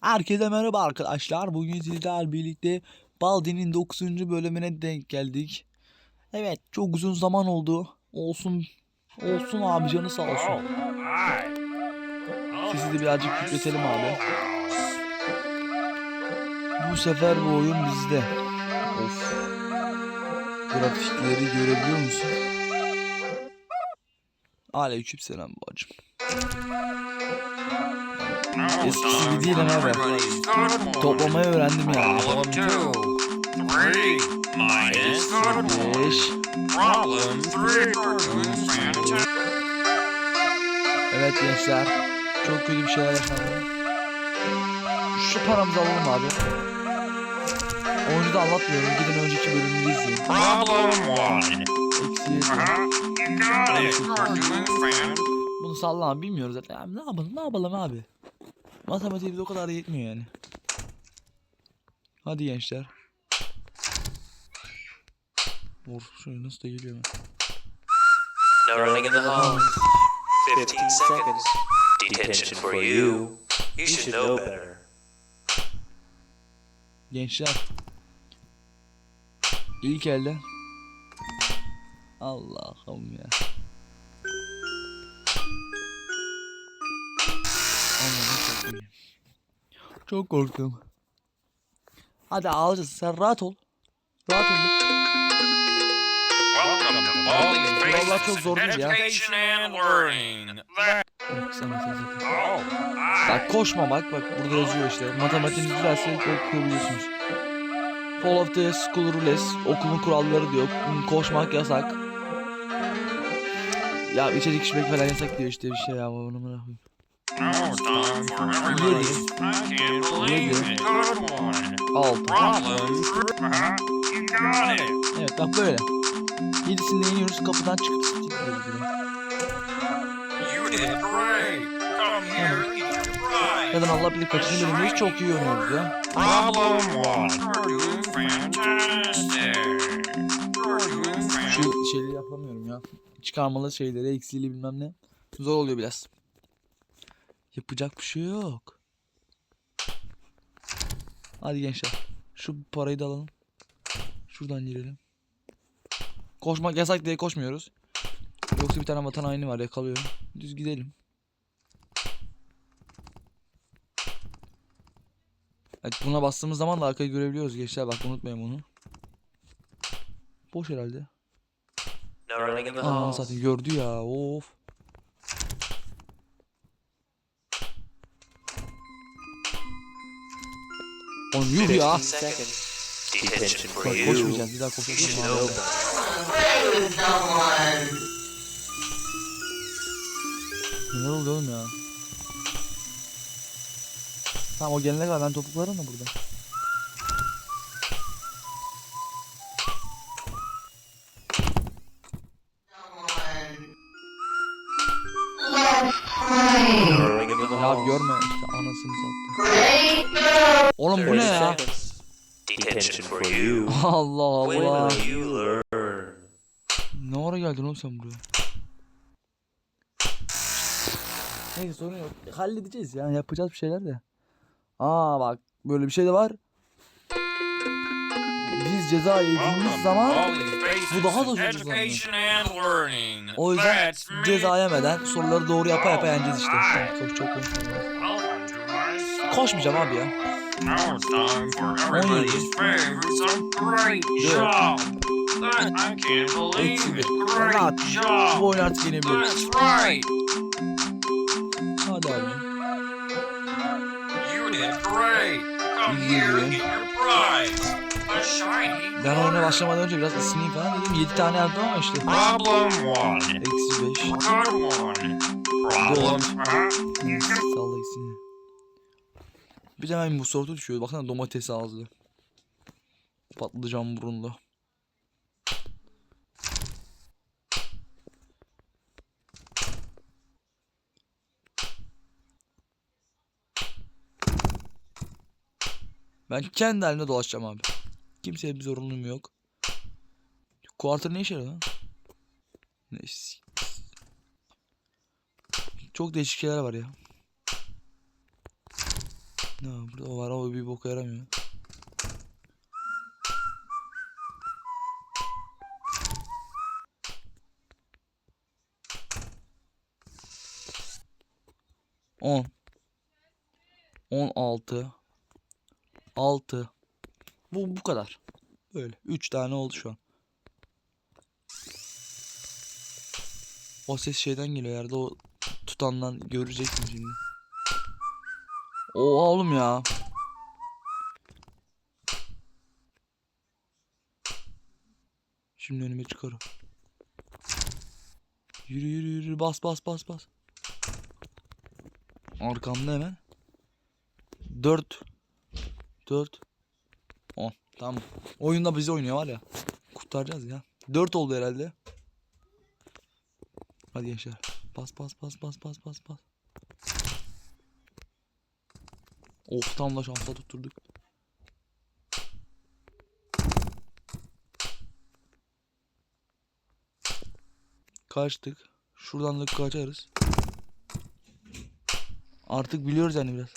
Herkese merhaba arkadaşlar. Bugün sizlerle birlikte Baldi'nin 9. bölümüne denk geldik. Evet çok uzun zaman oldu. Olsun olsun abi canı sağ olsun. Sizi de birazcık yükletelim abi. Bu sefer bu oyun bizde. Of. Grafikleri görebiliyor musun? Aleyküm selam bacım. Eskisi gibi değil ama abi. Toplamayı öğrendim yani. Problem two. Three minus 5. problem three. Fantastic. Evet gençler. Çok kötü bir şeyler yaşandı. Şu paramızı alalım abi. Oyunu da anlatmıyorum. Gidin önceki bölümünü izleyin. Problem one. Eksi yedi. Uh-huh. You got it. You're doing fan. Bunu sallama bilmiyoruz zaten. Abi ne yapalım ne yapalım abi. Matematiğimiz o kadar yetmiyor yani. Hadi gençler. Vur şöyle nasıl da geliyor lan. No running in the halls. 15 seconds. Detention for you. You should know better. Gençler. İlk elden. Allah'ım ya. Çok korktum. Hadi alacağız. Sen rahat ol. Rahat ol. Vallahi çok zor değil ya. Bak sana sen zaten. Bak koşma bak bak burada yazıyor işte. Matematiğiniz güzelse okuyabiliyorsunuz. Fall of the School Rules okulun kuralları diyor. Hmm, Koşmak yasak. Ya içecek içmek falan yasak diyor işte bir şey ya bunu bırakayım. Now it's time for everybody. I can't believe it. Good one. Altı. Problem three. Uh-huh. You got it. Evet bak böyle. Yedisinde iniyoruz kapıdan çıkıp gidiyoruz böyle. Zaten Allah bilir kaçıncı bölümdeyiz çok iyi oynuyoruz ya. Şu şeyleri yapamıyorum ya. Çıkarmalı şeyleri eksiğiyle bilmem ne. Zor oluyor biraz. Yapacak bir şey yok. Hadi gençler. Şu parayı da alalım. Şuradan girelim. Koşmak yasak diye koşmuyoruz. Yoksa bir tane vatan haini var yakalıyorum. Düz gidelim. Evet buna bastığımız zaman da arkayı görebiliyoruz gençler bak unutmayın bunu. Boş herhalde. Halls. zaten gördü ya of. Oğlum yuh ya. 15 seconds. Detention for you. koşmayacağız bir daha You koşmayacağız. should know better. Neler oluyor oğlum ya? Tamam o gelene kadar ben topuklarım da burada. Ya görme işte anasını sattı. Oğlum bu 30 ne ya? Detention for you. Allah Allah. Ne ara geldin oğlum sen buraya? Neyse sorun yok. Halledeceğiz ya. Yapacağız bir şeyler de. Aa bak böyle bir şey de var. Biz ceza yediğimiz zaman bu daha da and learning. O yüzden ceza yemeden soruları doğru yapa yapa yeneceğiz işte. Çok çok school. Koşmayacağım abi ya. Now it's time for everybody's favorite. Some great job. That I can't believe bir. it. Great job. oyunu artık yenebiliriz. That's right. Hadi abi. You did great. Come here and get your prize. A shiny. Ben oyuna başlamadan önce biraz ısınayım falan dedim. 7 tane yaptım ama işte. Problem one. Eksi 5. Good one. Problem. Uh-huh. You got Salla gitsin. Bir de hemen musortu düşüyor. Baksana domates ağzı. Patlıcan burunlu. Ben kendi halimde dolaşacağım abi. Kimseye bir zorunluluğum yok. Quarter ne işe yarıyor lan? Neyse. Çok değişik şeyler var ya. Ne var burada? Var o bir boka yaramıyor. On. On altı. Altı. Bu bu kadar. Böyle. Üç tane oldu şu an. O ses şeyden geliyor yerde o tutandan göreceksin şimdi. Oha oğlum ya. Şimdi önüme çıkar o. Yürü yürü yürü bas bas bas bas. Arkamda hemen. 4 4 10 Tamam. Oyunda bizi oynuyor var ya. Kurtaracağız ya. 4 oldu herhalde. Hadi gençler. Bas bas bas bas bas bas bas. Oh tam da şansa tutturduk. Kaçtık. Şuradan da kaçarız. Artık biliyoruz yani biraz.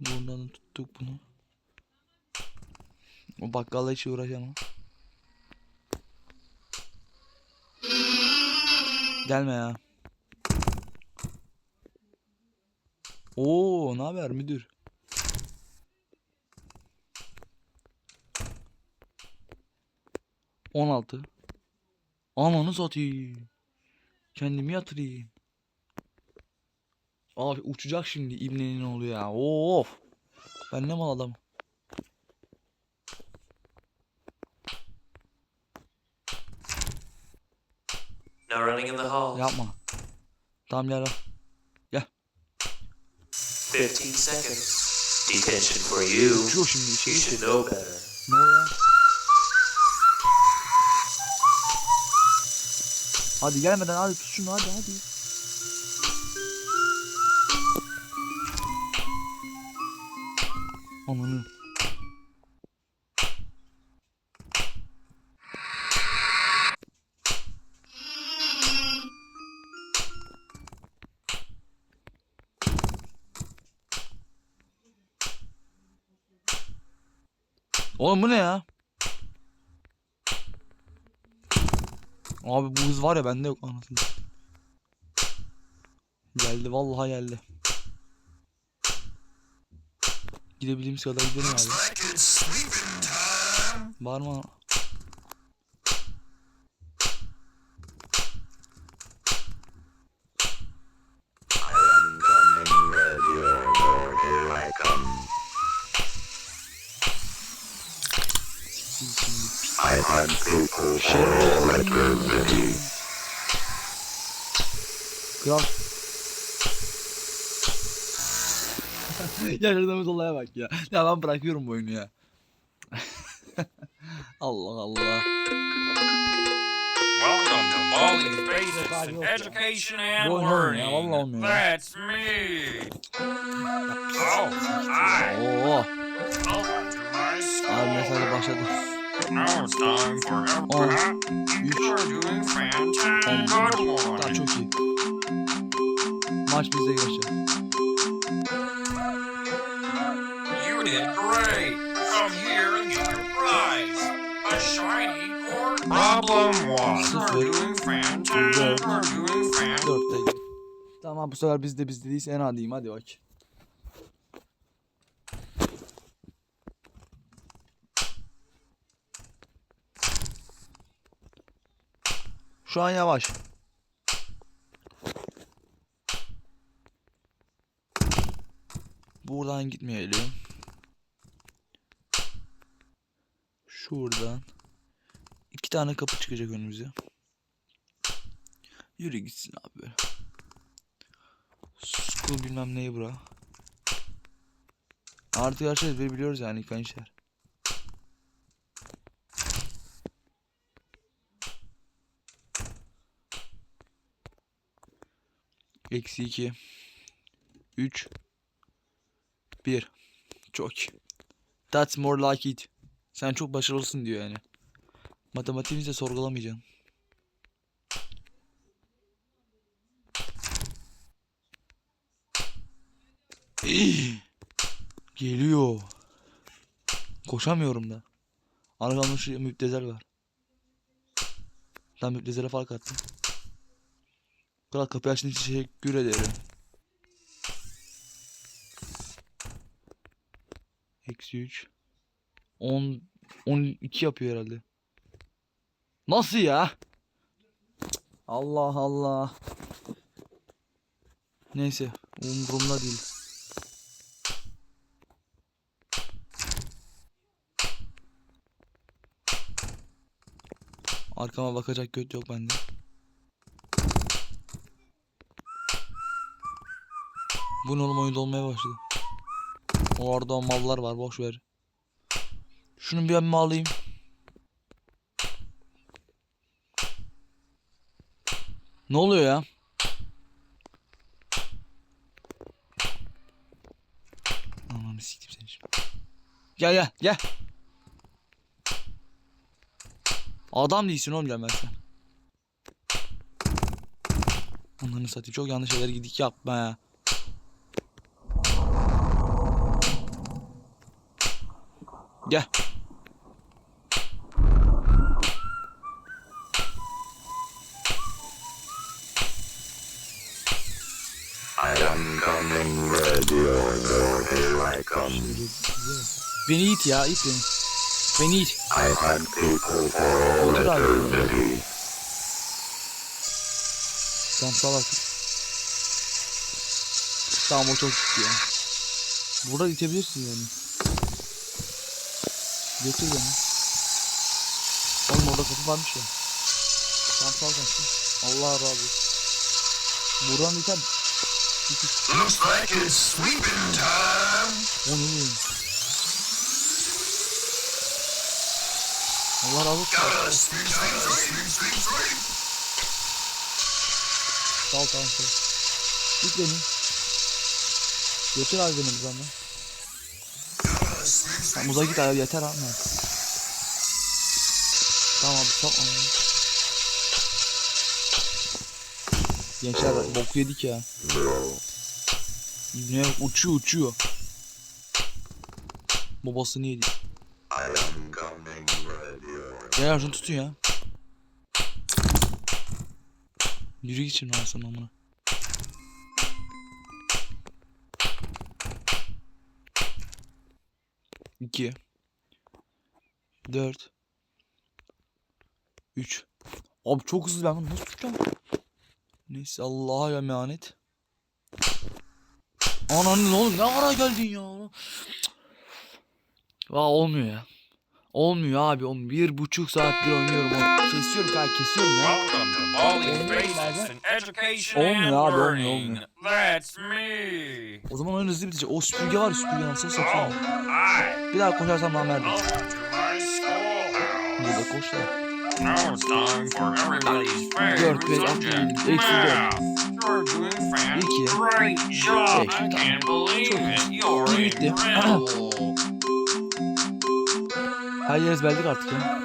Buradan da tuttuk bunu. O bakkalla hiç uğraşamam. Gelme ya. Oo, ne haber müdür? On altı. Ananı satayım. Kendimi yatırayım. Abi uçacak şimdi İbne'nin oğlu ya. Of. Ben ne mal adamım. No running in the halls. Yapma. Tamam gel. Al. 15 seconds. Detention for you. Şimdi You şey. should know better. Ne oluyor? ya? Hadi gelmeden hadi tut şunu hadi hadi. Ananı. Oğlum bu ne ya? Abi bu hız var ya bende yok anasını. Geldi vallahi geldi. Gidebildiğimiz kadar gidelim abi. Bağırma. Kral. Yaşadığımız olaya bak ya. Ya ben bırakıyorum bu oyunu ya. Allah Allah. Welcome to Baldi's Basics in Education and Learning. That's me. Oh, hi. Oo. Welcome to my school. Abi mesajı başladı. Now it's time for On. everyone. 3. You're doing fantastic. Good Daha morning. çok iyi. Maç bizde geçecek. You did great. Come here and get your prize. A shiny core. Problem one. Sıfır. We're doing fantastic. Dört. We're doing fantastic. 4'te. Tamam bu sefer bizde bizde değilse en adiyim hadi bak. Şu an yavaş. Buradan gitmeyelim. Şuradan. iki tane kapı çıkacak önümüze. Yürü gitsin abi böyle. School bilmem neyi bura. Artık her şeyi biliyoruz yani gençler. Eksi iki. Üç. Bir. Çok. iyi. That's more like it. Sen çok başarılısın diyor yani. Matematiğimizi de sorgulamayacaksın. Geliyor. Koşamıyorum da. Arkamda şu müptezel var. Ben müptezele fark attım. Kral kapıyı açtığın için teşekkür ederim. Eksi 3. 10 12 yapıyor herhalde. Nasıl ya? Allah Allah. Neyse umurumda değil. Arkama bakacak göt yok bende. Bu ne oğlum oyunda olmaya başladı. Orada mallar var boş ver. Şunu bir elime alayım. Ne oluyor ya? Ananı siktim seni şimdi. Gel gel gel. Adam değilsin oğlum gel ben sen. Ananı satayım çok yanlış şeyler gidik yapma ya. Gel. I am coming ready or no, here I come. Beni it ya it beni. Beni it. Otur abi. Tamam artık. Tamam o çok ya. Burada itebilirsin yani. Götür beni. Oğlum orada kapı varmış ya. Tamam sağ ol kaçtım. Allah razı olsun. Buradan iter. Looks like it's sweeping time. O ne oğlum? Allah razı olsun. Gotta sağ ol. Git beni. Götür abi beni buradan lan. Tamam uza git abi yeter abi. Tamam abi sokma. Gençler boku yedik ya. Ne uçuyor uçuyor. Babasını yedi. Ya şunu tutun ya. Yürü git şimdi anasını amına. İki. Dört. Üç. Abi çok hızlı ben nasıl tutacağım? Neyse Allah'a emanet. Ananın oğlum ne ara geldin ya? Vaa olmuyor ya. Olmuyor abi oğlum. Bir buçuk saattir oynuyorum. onu. Kesiyorum kanka kesiyorum ya. Olmuyor abi, olmuyor, olmuyor. That's me. O zaman oyun hızlı bitecek. O süpürge var süpürge nasıl satıyor. Bir daha koşarsam lan verdim. Burada koş da. Now it's time for everybody's favorite subject, math. You're doing great job. I can't believe it. You're incredible. Her yer ezberledik artık ya.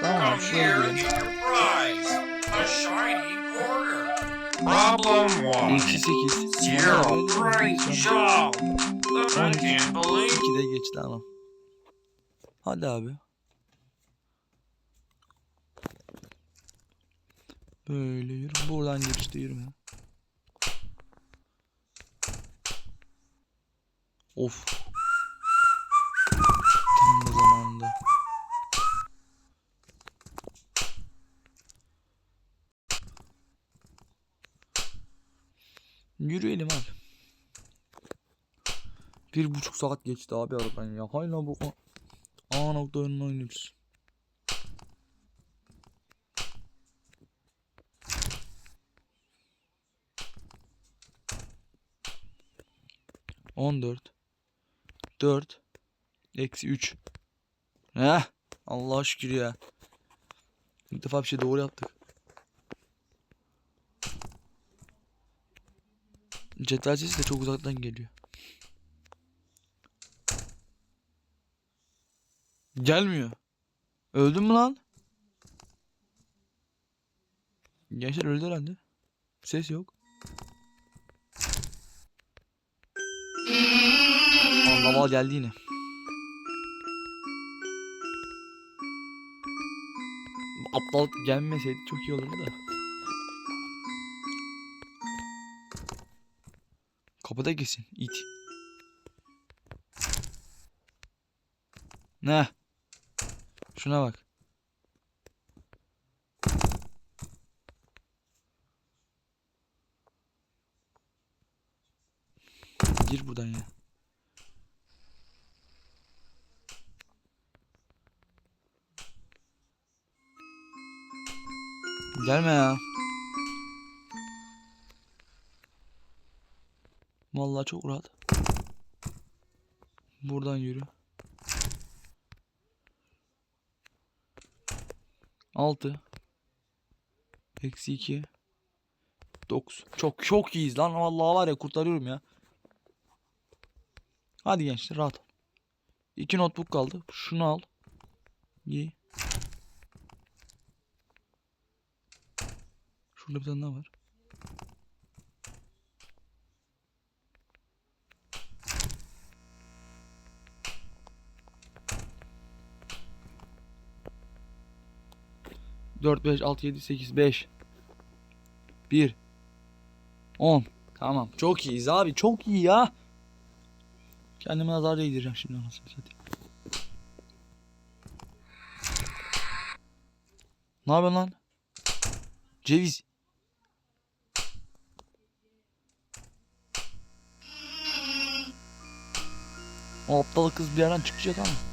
Tamam, here gidelim. Problem one. Eksi sekiz. Zero. Great job. I can't believe İki de geçti ama. Hadi abi. Böyle yürü. Buradan geçti yürüme. Of. Yürüyelim abi. Bir buçuk saat geçti abi aradan ya. Hala bu A nokta oyununu oynuyoruz. On dört. Dört. Eksi üç. Heh. Allah şükür ya. İlk defa bir şey doğru yaptık. Cetvel sesi de çok uzaktan geliyor. Gelmiyor. Öldün mü lan? Gençler öldü herhalde. Ses yok. Hava geldi yine. Aptal gelmeseydi çok iyi olurdu da. Kapıda kesin it. Ne? Şuna bak. Gir buradan ya. Gelme ya. Vallahi çok rahat. Buradan yürü. 6 Eksi 2 9 Çok çok iyiyiz lan vallahi var ya kurtarıyorum ya. Hadi gençler rahat. 2 notebook kaldı. Şunu al. Giy. Şurada bir tane daha var. Dört, beş, altı, yedi, sekiz, beş. Bir. On. Tamam. Çok iyiyiz abi. Çok iyi ya. Kendime nazar değdireceğim şimdi anasını satayım. Ne yapıyorsun lan? Ceviz. O aptal kız bir yerden çıkacak ama.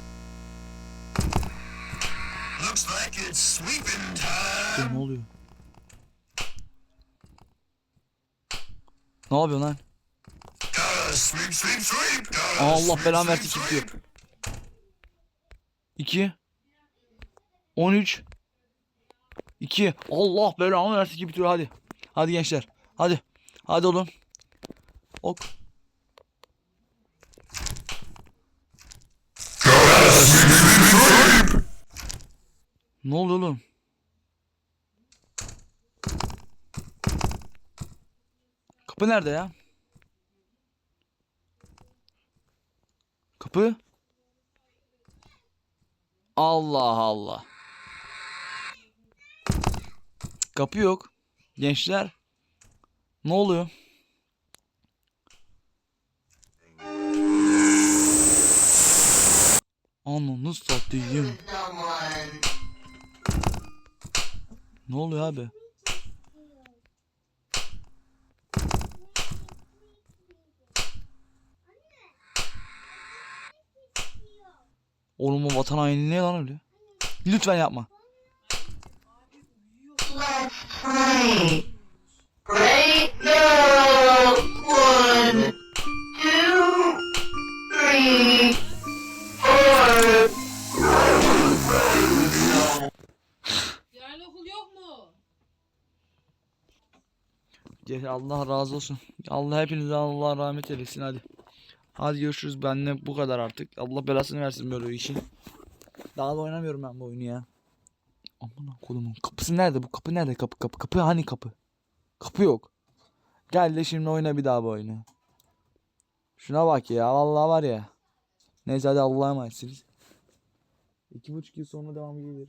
Ne oluyor? Ne yapıyorsun lan? Allah sweep, versin sweep. kilitliyor. 2 13 2 Allah belanı versin ki bitiyor hadi. Hadi gençler. Hadi. Hadi oğlum. Ok. Ne oluyor oğlum? Kapı nerede ya? Kapı? Allah Allah. Kapı yok. Gençler. Ne oluyor? Ananı satayım. Ne oluyor abi? Oğlum o vatan haini ne lan öyle? Lütfen yapma. One, two, three, four. Yarın okul yok mu? Gel, Allah razı olsun. Allah hepinize Allah rahmet eylesin hadi. Hadi görüşürüz. Benle bu kadar artık. Allah belasını versin böyle işin. Daha da oynamıyorum ben bu oyunu ya. Aman kolumun kapısı nerede? Bu kapı nerede? Kapı kapı kapı hani kapı? Kapı yok. Gel de şimdi oyna bir daha bu oyunu. Şuna bak ya vallahi var ya. Neyse hadi Allah'a emanetsiniz. İki buçuk yıl sonra devam gelir.